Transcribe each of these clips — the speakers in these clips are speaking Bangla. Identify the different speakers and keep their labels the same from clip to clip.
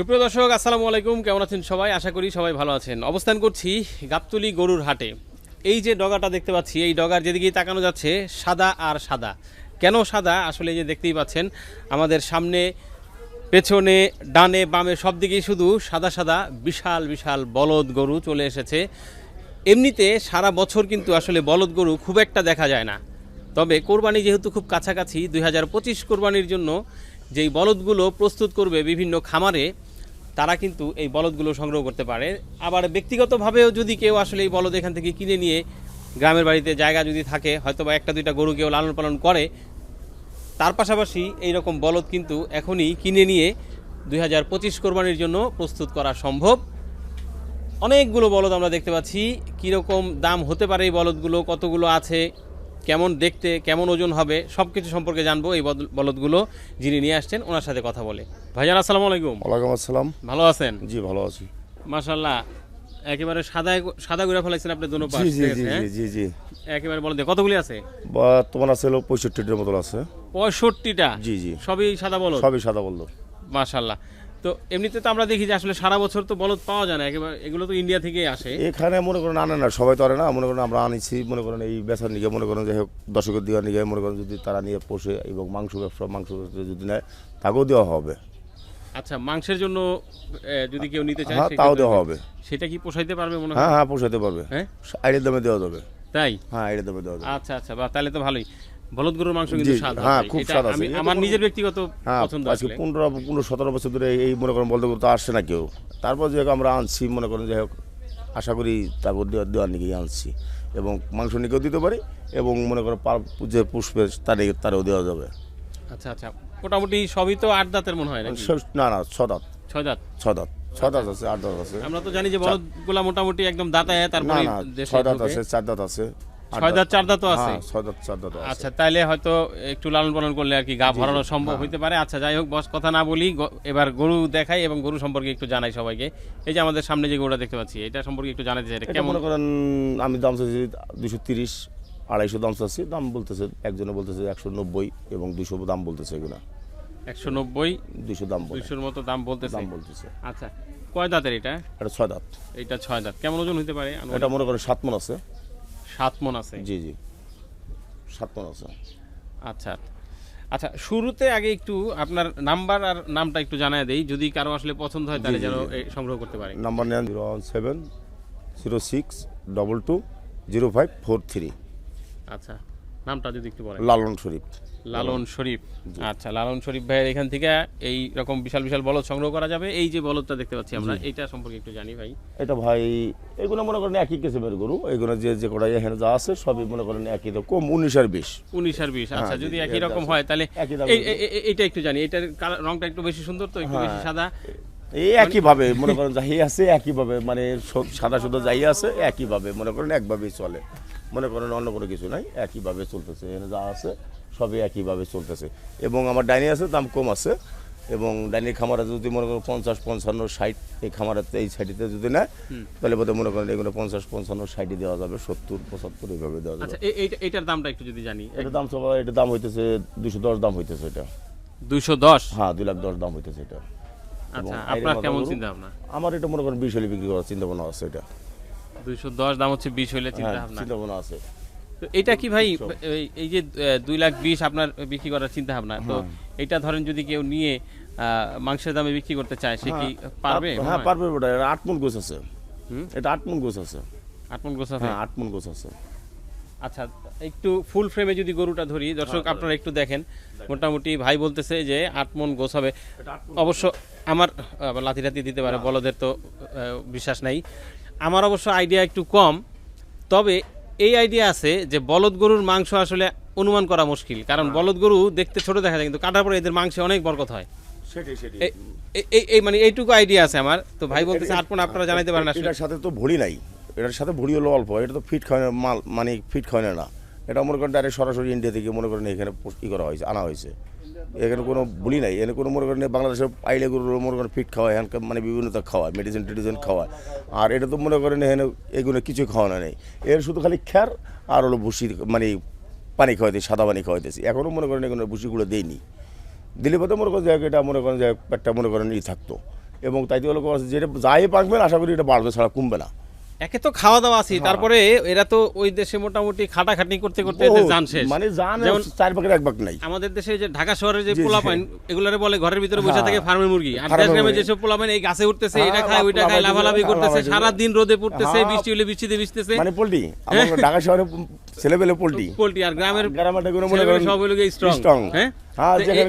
Speaker 1: সুপ্রিয় দর্শক, আসসালামু আলাইকুম। কেমন আছেন সবাই? আশা করি সবাই ভালো আছেন। অবস্থান করছি গাবতলি গরুর হাটে। এই যে ডগাটা দেখতে পাচ্ছি, এই ডগার যেদিকেই তাকানো যাচ্ছে, সাদা আর সাদা। কেন সাদা? আসলে যে দেখতেই পাচ্ছেন, আমাদের সামনে, পেছনে, ডানে, বামে, সব দিকেই শুধু সাদা সাদা, বিশাল বিশাল বলদ গরু চলে এসেছে। এমনিতে সারা বছর কিন্তু আসলে বলদ গরু খুব একটা দেখা যায় না। তবে কোরবানি যেহেতু খুব কাছাকাছি, দুই হাজার পঁচিশ কোরবানির জন্য যেই বলদগুলো প্রস্তুত করবে বিভিন্ন খামারে তারা কিন্তু এই বলদগুলো সংগ্রহ করতে পারে। আবার ব্যক্তিগতভাবেও যদি কেউ আসলে এই বলদ এখান থেকে কিনে নিয়ে গ্রামের বাড়িতে জায়গা যদি থাকে হয়তো বা একটা দুইটা গরু কেউ লালন পালন করে, তার পাশাপাশি এই রকম বলদ কিন্তু এখনই কিনে নিয়ে দুই হাজার পঁচিশ কোরবানির জন্য প্রস্তুত করা সম্ভব। অনেকগুলো বলদ আমরা দেখতে পাচ্ছি, কীরকম দাম হতে পারে এই বলদগুলো, কতগুলো আছে কেমন দেখতে কেমন ওজন হবে সব কিছু সম্পর্কে জানব এই বলদগুলো যিনি নিয়ে আসছেন ওনার সাথে কথা বলে। ভাইজান আসসালামু আলাইকুম।
Speaker 2: ওয়ালাইকুম আসসালাম।
Speaker 1: ভালো আছেন?
Speaker 2: জি ভালো আছি।
Speaker 1: মাশাল্লাহ একেবারে সাদা সাদা ঘুরে ফেলাইছেন আপনি দোনো পাশ
Speaker 2: জি জি জি
Speaker 1: আছে, হ্যাঁ?
Speaker 2: জি জি জি।
Speaker 1: একেবারে বলতে কতগুলি আছে?
Speaker 2: বা তোমার আছে হলো পঁয়ষট্টিটার মতন আছে।
Speaker 1: পঁয়ষট্টিটা?
Speaker 2: জি জি।
Speaker 1: সবই সাদা বলদ?
Speaker 2: সবই সাদা বলল
Speaker 1: মাশাল্লাহ তো এমনিতে তো আমরা দেখি যে আসলে সারা বছর তো বলদ পাওয়া যায় না একেবারে এগুলো তো ইন্ডিয়া থেকেই আসে।
Speaker 2: এখানে মনে করেন আনে না সবাই তো আনে না মনে করেন আমরা আনিছি মনে করেন এই বেচার নিয়ে মনে করেন যে হোক দর্শকের দিকে নিয়ে মনে করেন যদি তারা নিয়ে পোষে এবং মাংস ব্যবসা মাংস ব্যবসা যদি নেয় তাকেও দেওয়া হবে।
Speaker 1: আচ্ছা মাংসের জন্য যদি কেউ নিতে চায়
Speaker 2: হ্যাঁ তাও দেওয়া হবে।
Speaker 1: সেটা কি পোষাইতে পারবে মনে হয়?
Speaker 2: হ্যাঁ হ্যাঁ পোষাতে পারবে।
Speaker 1: হ্যাঁ?
Speaker 2: আইডের দামে দেওয়া যাবে।
Speaker 1: তাই?
Speaker 2: হ্যাঁ আইডের দামে দেওয়া যাবে।
Speaker 1: আচ্ছা আচ্ছা বা তাহলে তো ভালোই। বলদ গরুর মাংস কিন্তু স্বাদ
Speaker 2: হ্যাঁ, খুব স্বাদ আছে।
Speaker 1: আমার নিজের ব্যক্তিগত
Speaker 2: হ্যাঁ
Speaker 1: পছন্দ
Speaker 2: আজকে পনেরো পনেরো সতেরো বছর ধরে এই মনে করেন বলতে বলতে আসছে না কেউ। তারপর যে আমরা আনছি মনে করেন যে হোক আশা করি তারপর দেওয়া দেওয়ার নিকেই আনছি। এবং মাংস নিকেও দিতে পারি এবং মনে করেন পার যে পুষ্পে তারে তারেও দেওয়া যাবে।
Speaker 1: আচ্ছা আচ্ছা। মোটামুটি সবই তো আট দাঁতের মনে হয় নাকি?
Speaker 2: না না ছদাত
Speaker 1: ছয় দাঁত।
Speaker 2: ছদাত ছদাত আছে আট দাঁত আছে।
Speaker 1: আমরা তো জানি যে বলদগুলা মোটামুটি একদম দাঁতায় তারপরে
Speaker 2: ছয় দাঁত আছে চার দাঁত আছে।
Speaker 1: ছয় দাঁত চার দাঁতও আছে?
Speaker 2: হ্যাঁ ছয় দাঁত চার দাঁত
Speaker 1: আচ্ছা তাইলে হয়তো একটু লালন পালন করলে আর কি গা ভরানো সম্ভব
Speaker 2: হ্যাঁ।
Speaker 1: হইতে পারে। আচ্ছা যাই হোক বস কথা না বলি এবার গরু দেখাই এবং গরু সম্পর্কে একটু জানাই সবাইকে। এই যে আমাদের সামনে যে গরুটা দেখতে পাচ্ছি এটা সম্পর্কে একটু জানাতে এটা
Speaker 2: এটা
Speaker 1: কেমন?
Speaker 2: করেন আমি দাম চাইছি দুশো তিরিশ আড়াইশো দাম চাচ্ছি। দাম বলতেছে একজনে বলতেছে একশো নব্বই এবং দুশো দাম বলতেছে এগুলো।
Speaker 1: একশো নব্বই?
Speaker 2: দুশো দাম বলে।
Speaker 1: দুইশোর মতো দাম বলতেছে?
Speaker 2: দাম বলতেছে।
Speaker 1: আচ্ছা কয় দাঁতের এটা?
Speaker 2: এটা ছয় দাঁত।
Speaker 1: এটা ছয় দাঁত। কেমন ওজন হতে পারে?
Speaker 2: এটা মনে করেন সাত মন আছে।
Speaker 1: সাত মন আছে।
Speaker 2: জি জি। সাত মন আছে।
Speaker 1: আচ্ছা। আচ্ছা শুরুতে আগে একটু আপনার নাম্বার আর নামটা একটু জানায় দেই। যদি কারও আসলে পছন্দ হয় তাহলে যেন সংগ্রহ করতে পারে
Speaker 2: নাম্বার নেন zero one seven zero six double two zero five four three.
Speaker 1: আচ্ছা। নামটা যদি একটু বলেন।
Speaker 2: লালন শরীফ।
Speaker 1: লালন শরীফ। আচ্ছা লালন শরীফ ভাইয়ের এখান থেকে এই রকম বিশাল বিশাল বলদ সংগ্রহ করা যাবে। এই যে বলদটা দেখতে পাচ্ছি আমরা এইটা সম্পর্কে একটু জানি ভাই।
Speaker 2: এটা ভাই এগুলো মনে করেন একই কিসিমের গরু। এগুলো যে যে কটা এখানে যা আছে সবই মনে করেন একই তো কম উনিশ আর বিশ।
Speaker 1: উনিশ আর বিশ। আচ্ছা যদি একই রকম হয় তাহলে এইটা একটু জানি। এটার রংটা একটু বেশি সুন্দর তো একটু বেশি
Speaker 2: হ্যাঁ।
Speaker 1: সাদা?
Speaker 2: এই একইভাবে মনে করেন যাই আছে একইভাবে মানে সাদা সুদা যাই আছে একইভাবে মনে করেন একভাবেই চলে। মনে করেন অন্য কোনো কিছু নাই একইভাবে চলতেছে এখানে যা আছে সবই একইভাবে চলতেছে। এবং আমার ডাইনি আছে দাম কম আছে এবং ডাইনির খামারে যদি মনে করেন পঞ্চাশ পঞ্চান্ন ষাট এই খামারে এই সাইডে যদি নেয় তাহলে বোধহয় মনে করেন এগুলো পঞ্চাশ পঞ্চান্ন ষাটে দেওয়া যাবে সত্তর পঁচাত্তর এইভাবে দেওয়া যাবে।
Speaker 1: আচ্ছা এটার দামটা একটু যদি জানি।
Speaker 2: এটা দাম সবাই এটা দাম হইতেছে দুশো দশ দাম হইতেছে এটা।
Speaker 1: দুইশো দশ?
Speaker 2: হ্যাঁ দুই লাখ দশ দাম হইতেছে এটা।
Speaker 1: আচ্ছা আপনার কেমন চিন্তা ভাবনা
Speaker 2: আমার এটা মনে করেন বিশ হলে বিক্রি করার চিন্তা ভাবনা আছে এটা।
Speaker 1: দুইশো দশ দাম হচ্ছে বিশ হইলে চিন্তা
Speaker 2: হ্যাঁ
Speaker 1: ভাবনা।
Speaker 2: চিন্তা ভাবনা আছে।
Speaker 1: তো এটা কি ভাই এই- যে দুই লাখ বিশ আপনার বিক্রি করার চিন্তা ভাবনা। তো
Speaker 2: হ্যাঁ।
Speaker 1: এটা ধরেন যদি কেউ নিয়ে মাংসের দামে বিক্রি করতে চায় সে কি পারবে?
Speaker 2: হ্যাঁ পারবে ওটা আট মন গোছ আছে। এটা আট মন গোছ আছে।
Speaker 1: আট মন গোছা
Speaker 2: হ্যাঁ আট মন গোছ আছে।
Speaker 1: আচ্ছা একটু ফুল ফ্রেমে যদি গরুটা ধরি দর্শক আপনারা একটু দেখেন। মোটামুটি ভাই বলতেছে যে আট মন গোছ হবে। অবশ্য আমার লাথি লাথি দিতে পারে বলদের তো বিশ্বাস নাই। আমার অবশ্য আইডিয়া একটু কম। তবে এই আইডিয়া আছে যে বলদ গরুর মাংস আসলে অনুমান করা মুশকিল। কারণ বলদ গরু দেখতে ছোট দেখা যায় কিন্তু কাটার পরে এদের মাংসে অনেক বরকত হয়। এই মানে এইটুকু আইডিয়া আছে আমার। তো ভাই বলতেছে আট মন আপনারা জানাইতে পারেন
Speaker 2: এটার সাথে তো ভড়ি নাই। এটার সাথে ভড়ি হলো অল্প। এটা তো ফিট খায় না মাল মানে ফিট খায় না। এটা মনে করেন ডাইরেক্ট সরাসরি ইন্ডিয়া থেকে মনে করেন এখানে ই করা হয়েছে আনা হয়েছে। এখানে কোনো বলি নাই। এখানে কোনো মনে করেন বাংলাদেশের পাইলে গরু মনে করেন ফিট খাওয়ায় এখানকার মানে বিভিন্নতা খাওয়ায় মেডিসিন টেডিসিন খাওয়ায় আর এটা তো মনে করেন এখানে এগুলো কিছু খাওয়ানো নেই। এর শুধু খালি খ্যার আর হলো ভুসি মানে পানি খাওয়াইতে সাদা পানি খাওয়াইতেছি। এখনও মনে করেন এগুলো ভুসিগুলো দেয়নি দিলে পথে মনে করেন যে এটা মনে করেন যে একটা মনে করেন ই থাকতো। এবং তাইতে হলো যেটা যাই পাকবেন, আশা করি এটা বাড়বে, ছাড়া কমবে না।
Speaker 1: একে তো খাওয়া দাওয়া আছে। তারপরে এরা তো ওই দেশে মোটামুটি খাটাখাটনি করতে করতে জান শেষ।
Speaker 2: মানে জান
Speaker 1: যেমন
Speaker 2: চার ভাগের এক ভাগ নাই।
Speaker 1: আমাদের দেশে যে ঢাকা শহরে যে পোলা পাইন এগুলারে বলে ঘরের ভিতরে বসে
Speaker 2: হ্যাঁ।
Speaker 1: থাকে ফার্মের মুরগি। আর দেশ গ্রামে। যেসব পোলা পাইন এই গাছে উঠতেছে
Speaker 2: হ্যাঁ,
Speaker 1: এটা খায় ওইটা খায় লাভালাভি করতেছে সারা দিন রোদে পড়তেছে
Speaker 2: হ্যাঁ।
Speaker 1: বৃষ্টি হলে বৃষ্টিতে ভিজতেছে।
Speaker 2: মানে পোল্ট্রি ঢাকা শহরে ছেলেবেলে পোল্ট্রি
Speaker 1: পোল্ট্রি আর গ্রামের
Speaker 2: গ্রামের মনে
Speaker 1: সব হলো স্ট্রং হ্যাঁ?
Speaker 2: হ্যাঁ, হ্যাঁ,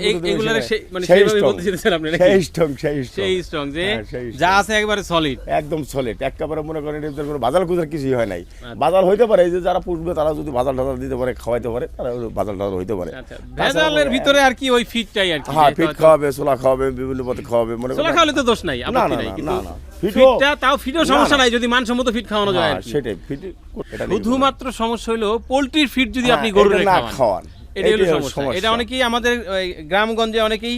Speaker 2: কিছুই হয় নাই। বাজার হইতে পারে যে যারা পুষবে তারা যদি বাজার টাজার দিতে পারে খাওয়াইতে পারে তারা বাজার টাজার হইতে পারে।
Speaker 1: আচ্ছা ভেজালের ভিতরে আর কি ওই ফিটটাই আর
Speaker 2: হ্যাঁ ফিট খাওয়াবে ছোলা খাওয়াবে বিভিন্ন পথে খাওয়াবে মনে
Speaker 1: খাওয়ালে তো দোষ নাই আপত্তি নাই কিন্তু
Speaker 2: না, না। ফিটও-
Speaker 1: ফিটটা তাও ফিটও সমস্যা। নাই যদি মানসম্মত ফিট খাওয়ানো যায়
Speaker 2: হ্যাঁ। সেটাই ফিট
Speaker 1: শুধুমাত্র সমস্যা হলো পোলট্রির ফিট যদি
Speaker 2: হ্যাঁ,
Speaker 1: আপনি গরুর খাওয়ান। এটাই হলো সমস্যা। এটা অনেকেই আমাদের গ্রামগঞ্জে অনেকেই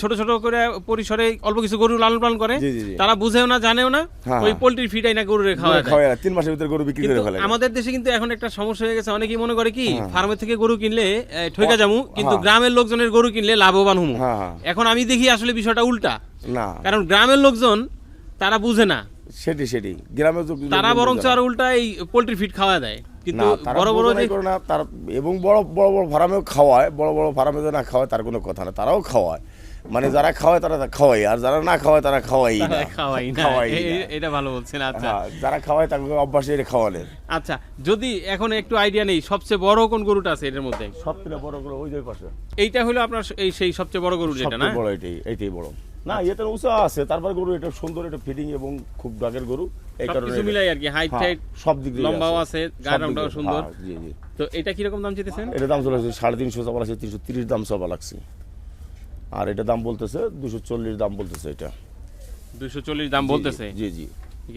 Speaker 1: ছোট ছোট করে পরিসরে অল্প কিছু গরু লালন পালন করে। তারা বুঝেও না জানেও না
Speaker 2: হ্যাঁ,
Speaker 1: ওই
Speaker 2: হ্যাঁ।
Speaker 1: পোলট্রির ফিটাই না গরুরে খাওয়া
Speaker 2: গরু তিন মাসের ভিতরে গরু বিক্রি করে ফেলে
Speaker 1: আমাদের দেশে কিন্তু এখন একটা সমস্যা হয়ে গেছে অনেকেই মনে করে কি
Speaker 2: হ্যাঁ।
Speaker 1: ফার্মে থেকে গরু কিনলে ঠইকা যামু কিন্তু
Speaker 2: হ্যাঁ।
Speaker 1: গ্রামের লোকজনের গরু কিনলে লাভবান হমু
Speaker 2: হ্যাঁ, হ্যাঁ।
Speaker 1: এখন আমি দেখি আসলে বিষয়টা উল্টা
Speaker 2: না
Speaker 1: কারণ গ্রামের লোকজন তারা বুঝে না
Speaker 2: সেটি সেটি গ্রামে তো
Speaker 1: তারা
Speaker 2: লোকজন
Speaker 1: বরং
Speaker 2: বোঝে
Speaker 1: আর উল্টা এই পোলট্রি ফিট খাওয়া দেয় কিন্তু বড় বড় যে
Speaker 2: না তার এবং বড় বড় বড় ফার্মেও খাওয়ায় বড় বড় ফার্মে না খাওয়ায় তার কোনো কথা না তারাও খাওয়ায়। মানে যারা খাওয়ায় তারা খাওয়াই আর যারা না খাওয়ায় তারা খাওয়াই না।
Speaker 1: না। এটা ভালো বলছেন আচ্ছা।
Speaker 2: হ্যাঁ, যারা খাওয়ায় তাকে অভ্যাস এটা খাওয়ালেন
Speaker 1: আচ্ছা যদি এখন একটু আইডিয়া নেই সবচেয়ে বড় কোন গরুটা আছে এটার মধ্যে?
Speaker 2: সব থেকে বড় করে ওই যে পাশে।
Speaker 1: এইটা হলো আপনার এই সেই সবচেয়ে বড় গরু যেটা না?
Speaker 2: সবচেয়ে বড় এটাই এইটাই বড়। না এটা উঁচা আছে তারপর গরু এটা সুন্দর এটা ফিটিং এবং খুব ডাকের গরু। এই কারণে
Speaker 1: মিলাই আর কি হাইট
Speaker 2: হ্যাঁ,
Speaker 1: টাইট
Speaker 2: সব দিক দিয়ে
Speaker 1: লম্বাও আছে, সুন্দর।
Speaker 2: হ্যাঁ, জি জি।
Speaker 1: তো এটা কীরকম দাম চেতেছেন
Speaker 2: এটা দাম চলে আসছে চাপা লাগছে দাম চাপা লাগছে। আর এটা দাম বলতেছে দুশো চল্লিশ দাম বলতেছে এটা।
Speaker 1: দুশো চল্লিশ দাম বলতেছে?
Speaker 2: জি জি।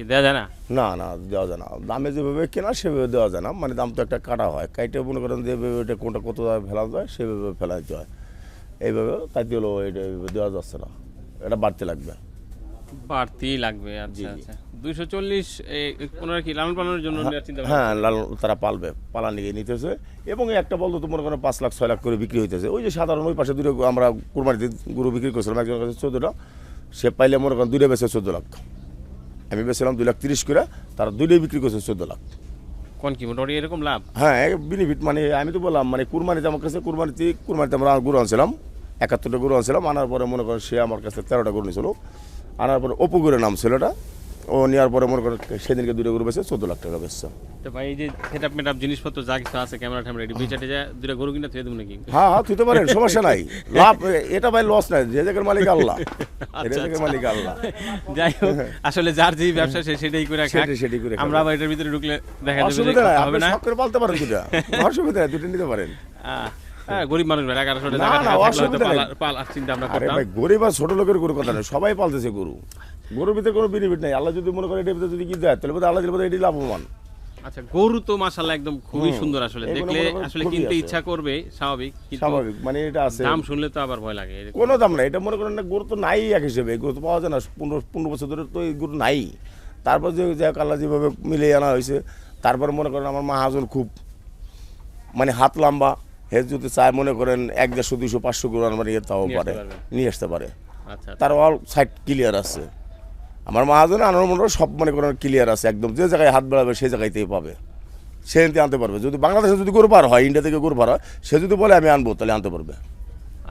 Speaker 1: দেওয়া যায় না?
Speaker 2: না না দেওয়া যায় না। দামে যেভাবে কেনা সেভাবে দেওয়া যায় না। মানে দাম তো একটা কাটা হয়। কাইটে মনে করেন যেভাবে এটা কোনটা কত দামে ফেলা যায় সেভাবে ফেলা হয়। এইভাবে তাই হলো এটা দেওয়া যাচ্ছে না। এটা বাড়তে লাগবে।
Speaker 1: বাড়তি লাগবে আচ্ছা। আচ্ছা। দুইশো চল্লিশ ওনারা কি লালন পালনের জন্য ভাবনা?
Speaker 2: হ্যাঁ লাল তারা পালবে পালা নিয়ে নিতেছে। এবং একটা বলতো পাঁচ লাখ ছয় লাখ করে বিক্রি হইতেছে। ওই যে সাধারণ ওই পাশে দুটো আমরা কুরবানিতে গরু বিক্রি করছিলাম একজনের কাছে চোদ্দোটা সে পাইলে মনে করেন দুইটা চোদ্দ লাখ। আমি বেছিলাম দুই লাখ তিরিশ করে তারা দুইটাই বিক্রি করছে চোদ্দ লাখ।
Speaker 1: কোন কি মোটামুটি এরকম লাভ?
Speaker 2: হ্যাঁ বেনিফিট মানে আমি তো বললাম মানে কুরবানিতে আমার কাছে কুরবানিতে কুরবানিতে আমরা গরু আনছিলাম। একাত্তরটা গরু আনছিলাম আনার পরে মনে করেন সে আমার কাছে তেরোটা গরু নিয়েছিল। আনার পরে অপু গরুর নাম ছিল এটা। ও নেওয়ার পরে মনে করেন সেদিনকে দুটো গরু বেছে চোদ্দ লাখ টাকা বেচছে।
Speaker 1: তো ভাই এই যে সেটআপ মেটআপ জিনিসপত্র যা কিছু আছে ক্যামেরা ট্যামেরা টেজা দুটা গরু কিনা থুয়ে দেবো নাকি?
Speaker 2: হ্যাঁ হ্যাঁ তুই তো পারেন সমস্যা নাই। লাভ এটা ভাই লস নাই যে জায়গার মালিক আল্লাহ।
Speaker 1: আচ্ছা,
Speaker 2: যে জায়গার মালিক আল্লাহ।
Speaker 1: যাই হোক আসলে যার যে ব্যবসা সে সেটাই করে খাক।
Speaker 2: সেটাই- করে
Speaker 1: আমরা আবার এটার ভিতরে ঢুকলে দেখা যাবে
Speaker 2: অসুবিধা নাই আপনি
Speaker 1: হবে না।
Speaker 2: শখ করে পালতে পারেন দুটা অসুবিধা নাই দুটো নিতে পারেন।
Speaker 1: হ্যাঁ, গরিব মানুষ ভাই এগারোশো টাকা
Speaker 2: না,
Speaker 1: থাকলে হয়তো
Speaker 2: অসুবিধা নেই।
Speaker 1: পালা- পালার চিন্তা আমরা
Speaker 2: আরে ভাই গরিব আর ছোট লোকের গরু কথা নেই সবাই পালতেছে গরু। গরুর ভিতরে কোনো বেনিফিট নাই। আল্লাহ যদি মনে করে এটার ভিতরে যদি কি দেয় তাহলে আল্লাহ দিলে এটি লাভবান।
Speaker 1: আচ্ছা গরু তো মাশাল্লাহ একদম খুবই সুন্দর আসলে। দেখলে আসলে কিনতে ইচ্ছা করবে স্বাভাবিক কিন্তু
Speaker 2: স্বাভাবিক মানে এটা আছে।
Speaker 1: দাম শুনলে তো আবার ভয় লাগে।
Speaker 2: কোনো দাম নাই এটা মনে করেন না গরু তো নাই এক হিসেবে। গরু তো পাওয়া যায় না পনেরো পনেরো বছর ধরে তো এই গরু নাই। তারপর যে যে আল্লাহ যেভাবে মিলিয়ে আনা হয়েছে তারপর মনে করেন আমার মাহাজন খুব মানে হাত লম্বা। হে যদি চায় মনে করেন এক দেড়শো দুশো পাঁচশো করে আমার ইয়ে তাও পারে। নিয়ে আসতে পারে।
Speaker 1: আচ্ছা
Speaker 2: তার অল সাইড ক্লিয়ার আছে। আমার মহাজন আনার মনে হয় সব মনে করেন ক্লিয়ার আছে। একদম যে জায়গায় হাত বাড়াবে সেই জায়গাতেই পাবে। সে এনতে আনতে পারবে। যদি বাংলাদেশে যদি গরু পার হয় ইন্ডিয়া থেকে গরু পার হয় সে যদি বলে আমি আনব তাহলে আনতে পারবে।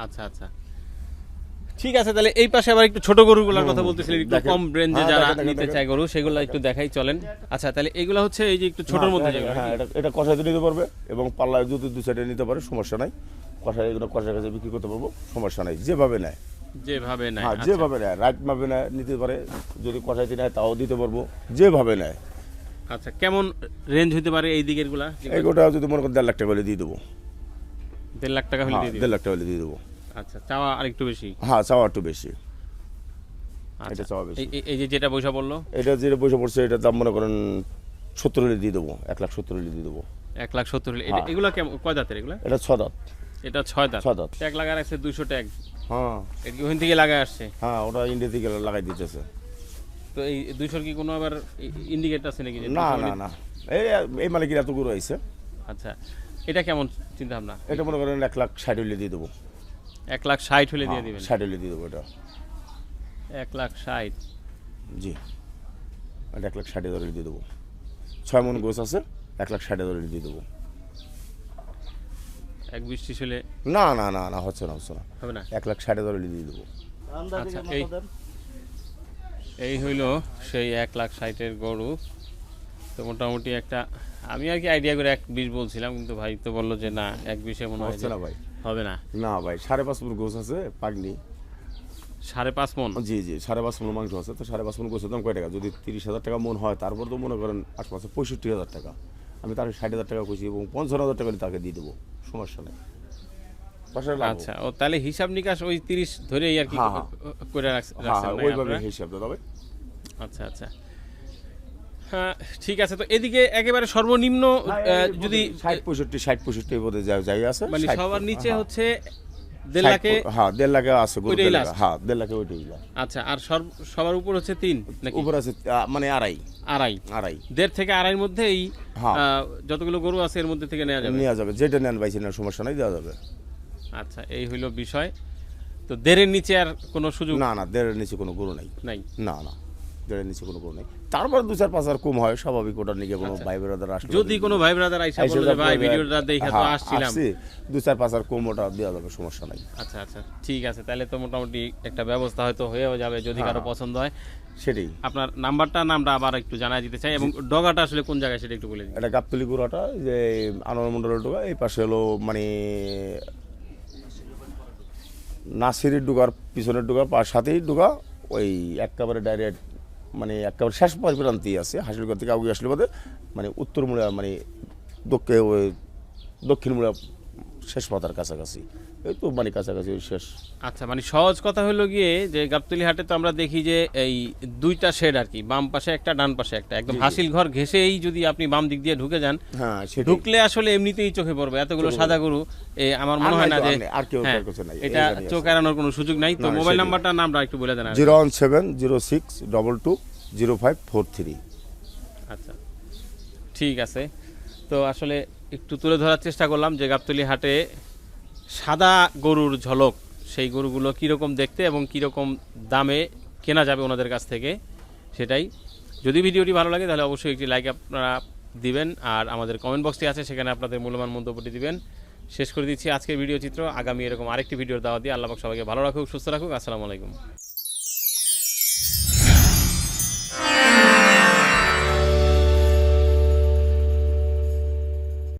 Speaker 1: আচ্ছা আচ্ছা। ঠিক আছে তাহলে এই পাশে আবার একটু ছোট গরুগুলোর কথা বলতেছিলেন একটু কম রেঞ্জে
Speaker 2: হ্যাঁ,
Speaker 1: যারা নিতে। চায় গরু সেগুলো একটু দেখাই চলেন। আচ্ছা তাহলে এগুলো হচ্ছে এই যে একটু ছোটর মধ্যে যেগুলো।
Speaker 2: হ্যাঁ এটা এটা কষাইতে নিতে পারবে এবং পাল্লায় যদি দু সাইডে নিতে পারে সমস্যা নাই। কষাই এগুলো কষাই কাছে বিক্রি করতে পারব সমস্যা নাই। যেভাবে নেয়।
Speaker 1: যেভাবে নাই
Speaker 2: হ্যাঁ
Speaker 1: আচ্ছা।
Speaker 2: যেভাবে নেয় রাইট মাপে নেয় নিতে পারে। যদি কষাইতে নেয় তাও দিতে পারব। যেভাবে নেয়।
Speaker 1: আচ্ছা কেমন রেঞ্জ হতে পারে এই দিকেরগুলা
Speaker 2: এগুলোটা যদি মনে করেন দেড় লাখ টাকা হলে দিয়ে দেবো।
Speaker 1: দেড় লাখ টাকা হলে
Speaker 2: হ্যাঁ দেড় লাখ টাকা হলে দিয়ে দেবো।
Speaker 1: আচ্ছা চাওয়া আরেকটু বেশি?
Speaker 2: হ্যাঁ চাওয়া একটু বেশি।
Speaker 1: আচ্ছা
Speaker 2: এটা চাওয়া বেশি।
Speaker 1: এই- যে যেটা পয়সা বলল?
Speaker 2: এটা যেটা পয়সা পড়ছে এটা দাম মনে করেন সত্তর হলে দিয়ে দেবো এক লাখ সত্তর হলে দিয়ে দেবো।
Speaker 1: এক লাখ সত্তর হলে
Speaker 2: হ্যাঁ।
Speaker 1: এগুলো কেমন কয় দাঁতের এগুলো?
Speaker 2: এটা ছ দাঁত।
Speaker 1: এটা ছয় দাঁত?
Speaker 2: ছ দাঁত।
Speaker 1: ট্যাগ লাগা রাখছে দুইশো ট্যাগ।
Speaker 2: হ্যাঁ।
Speaker 1: এটা ওখান থেকে লাগা আসছে?
Speaker 2: হ্যাঁ ওটা ইন্ডিয়া থেকে লাগাই দিতেছে।
Speaker 1: তো এই দুইশোর কি কোনো আবার আছে নাকি
Speaker 2: না না না। এই এই মালিকের এত গরু আইছে
Speaker 1: আচ্ছা এটা কেমন চিন্তা ভাবনা
Speaker 2: এটা মনে করেন এক লাখ ষাট হলে দিয়ে দেবো।
Speaker 1: এক লাখ ষাট হলে দিয়ে দিবেন।
Speaker 2: ষাট হলে দিয়ে দেবো এটা।
Speaker 1: এক লাখ ষাট।
Speaker 2: জি। এটা এক লাখ ষাট হাজার দিয়ে দেবো। ছয় মন গোছ আছে এক লাখ ষাট হাজার দিয়ে দেবো।
Speaker 1: এক বৃষ্টি হলে?
Speaker 2: না না না না হচ্ছে না হচ্ছে না।
Speaker 1: হবে না?
Speaker 2: এক লাখ ষাট হাজার দিয়ে দেবো।
Speaker 1: আচ্ছা এই এই হইল সেই এক লাখ ষাটের গরু। তো মোটামুটি একটা আমি আর কি আইডিয়া করে এক বিশ বলছিলাম কিন্তু ভাই তো বলল যে না এক বিশে মনে হয়
Speaker 2: হচ্ছে না ভাই।
Speaker 1: হবে না?
Speaker 2: না ভাই সাড়ে পাঁচ মন গোছ আছে পাগনি
Speaker 1: সাড়ে পাঁচ মন?
Speaker 2: জি জি সাড়ে পাঁচ মন মাংস আছে তো সাড়ে পাঁচ মন গোছের দাম কয় টাকা? যদি তিরিশ হাজার টাকা মন হয় তারপর তো মনে করেন আট পাঁচে পঁয়ষট্টি হাজার টাকা। আমি তার ষাট হাজার টাকা কইছি এবং পঞ্চান্ন হাজার টাকা তাকে দিয়ে দেবো সমস্যা নেই।
Speaker 1: আচ্ছা ও তাহলে হিসাব নিকাশ ওই তিরিশ ধরেই আর কি
Speaker 2: হ্যাঁ, হ্যাঁ।
Speaker 1: করে
Speaker 2: হ্যাঁ
Speaker 1: রাখছেন
Speaker 2: হ্যাঁ ওইভাবে? হিসাবটা তবে।
Speaker 1: আচ্ছা আচ্ছা। ঠিক আছে। তো এদিকে একেবারে সর্বনিম্ন
Speaker 2: হ্যাঁ,
Speaker 1: যদি
Speaker 2: ষাট পঁয়ষট্টি ষাট পঁয়ষট্টি যা- যাই আছে।
Speaker 1: মানে সবার নিচে
Speaker 2: হ্যাঁ,
Speaker 1: হচ্ছে দেড় লাখে
Speaker 2: হ্যাঁ দেড় লাখে আছে গরু? হ্যাঁ দেড় লাখে ওইটাই
Speaker 1: আচ্ছা আর সবার উপর হচ্ছে তিন
Speaker 2: উপর আছে মানে আড়াই।
Speaker 1: আড়াই।
Speaker 2: আড়াই।
Speaker 1: দেড় থেকে আড়াইয়ের মধ্যে এই
Speaker 2: হ্যাঁ।
Speaker 1: যতগুলো গরু আছে এর মধ্যে থেকে নেওয়া যাবে?
Speaker 2: নেওয়া যাবে। যেটা নেন বাইছে নেন সমস্যা নাই দেওয়া যাবে।
Speaker 1: আচ্ছা এই হইল বিষয়। তো দেড়ের নিচে আর কোনো সুযোগ
Speaker 2: না না দেড়ের নিচে কোনো গরু নাই।
Speaker 1: নাই?
Speaker 2: না না। দেড়ের নিচে কোনো গরু নেই। তারপর দু চার পাঁচ হাজার কম হয় স্বাভাবিক ওটার নিকে কোনো ভাই বেড়াদার আসলে
Speaker 1: যদি কোনো ভাই ব্রাদার আইসা ভাই ভিডিওটা দেখে তো
Speaker 2: হ্যাঁ,
Speaker 1: আসছিলাম।
Speaker 2: দু চার পাঁচ হাজার কম ওটা দেওয়া যাবে সমস্যা নাই।
Speaker 1: আচ্ছা আচ্ছা ঠিক আছে। তাহলে তো মোটামুটি একটা ব্যবস্থা হয়তো হয়েও যাবে যদি কারও
Speaker 2: হ্যাঁ।
Speaker 1: পছন্দ হয়।
Speaker 2: সেটাই।
Speaker 1: আপনার নাম্বারটা নামটা আবার একটু জানাই দিতে চাই এবং ডগাটা আসলে কোন জায়গায় সেটা একটু বলে দিন।
Speaker 2: এটা গাবতলি গুড়াটা যে আনোয়ার মন্ডলের ডোকা এই পাশে হলো মানে নাসিরের ডোকার পিছনের ডোকার পার সাথেই ডোকা ওই একেবারে ডাইরেক্ট মানে একেবারে শেষ প্রান্তেই আছে, হাসিলগড় থেকে আগে আসলে মানে উত্তর মুড়া মানে দক্ষিণ, ওই দক্ষিণ মুড়া শেষ পাতার কাছাকাছি। এই তো মানে কাছাকাছি ওই শেষ।
Speaker 1: আচ্ছা মানে সহজ কথা হলো গিয়ে যে গাবতলি হাটে তো আমরা দেখি যে এই দুইটা শেড আর কি বাম পাশে একটা ডান পাশে একটা। একদম হাসিল ঘর ঘেসেই যদি আপনি বাম দিক দিয়ে ঢুকে যান
Speaker 2: হ্যাঁ
Speaker 1: ঢুকলে আসলে এমনিতেই চোখে পড়বে। এতগুলো সাদা গরু আমার মনে হয় না যে
Speaker 2: আর কেউ
Speaker 1: হ্যাঁ, এটা চোখ। এড়ানোর কোনো সুযোগ নাই। তো মোবাইল
Speaker 2: সেটাই।
Speaker 1: নাম্বারটার নামটা একটু বলে দেন।
Speaker 2: Zero one seven zero six double two zero five four three.
Speaker 1: আচ্ছা ঠিক আছে। তো আসলে একটু তুলে ধরার চেষ্টা করলাম যে গাবতলি হাটে সাদা গরুর ঝলক, সেই গরুগুলো কীরকম দেখতে এবং কীরকম দামে কেনা যাবে ওনাদের কাছ থেকে, সেটাই। যদি ভিডিওটি ভালো লাগে তাহলে অবশ্যই একটি লাইক আপনারা দিবেন, আর আমাদের কমেন্ট বক্সটি আছে, সেখানে আপনাদের মূল্যবান মন্তব্যটি দিবেন। শেষ করে দিচ্ছি আজকের ভিডিও চিত্র। আগামী এরকম আরেকটি ভিডিওর দাওয়া দিয়ে আল্লাহ সবাইকে ভালো রাখুক, সুস্থ রাখুক। আসসালামু আলাইকুম।